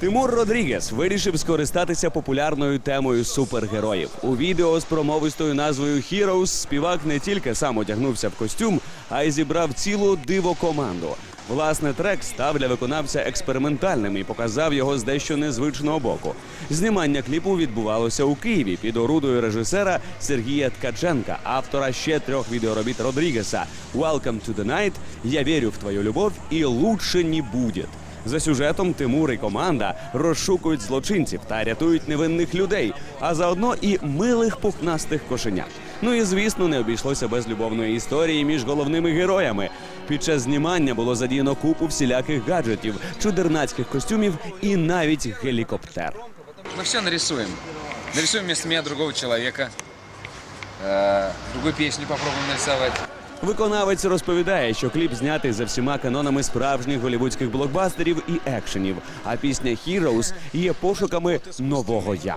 Тимур Родрігес вирішив скористатися популярною темою супергероїв. У відео з промовистою назвою Heroes співак не тільки сам одягнувся в костюм, а й зібрав цілу диво-команду. Власне, трек став для виконавця експериментальним і показав його з дещо незвичного боку. Знімання кліпу відбувалося у Києві під орудою режисера Сергія Ткаченка, автора ще трьох відеоробіт Родрігеса «Welcome to the Night», Я вірю в твою любов і Лучше не буде. За сюжетом Тимур і команда розшукують злочинців та рятують невинних людей, а заодно і милих пухнастих кошенят. Ну і звісно, не обійшлося без любовної історії між головними героями. Під час знімання було задіяно купу всіляких гаджетів, чудернацьких костюмів і навіть гелікоптер. Мы все нарисуем. Нарисуем вместо меня другого человека. Э, другую песню попробуем нарисовать. Виконавець розповідає, що кліп знятий за всіма канонами справжніх голівудських блокбастерів і екшенів. А пісня Heroes є пошуками нового я.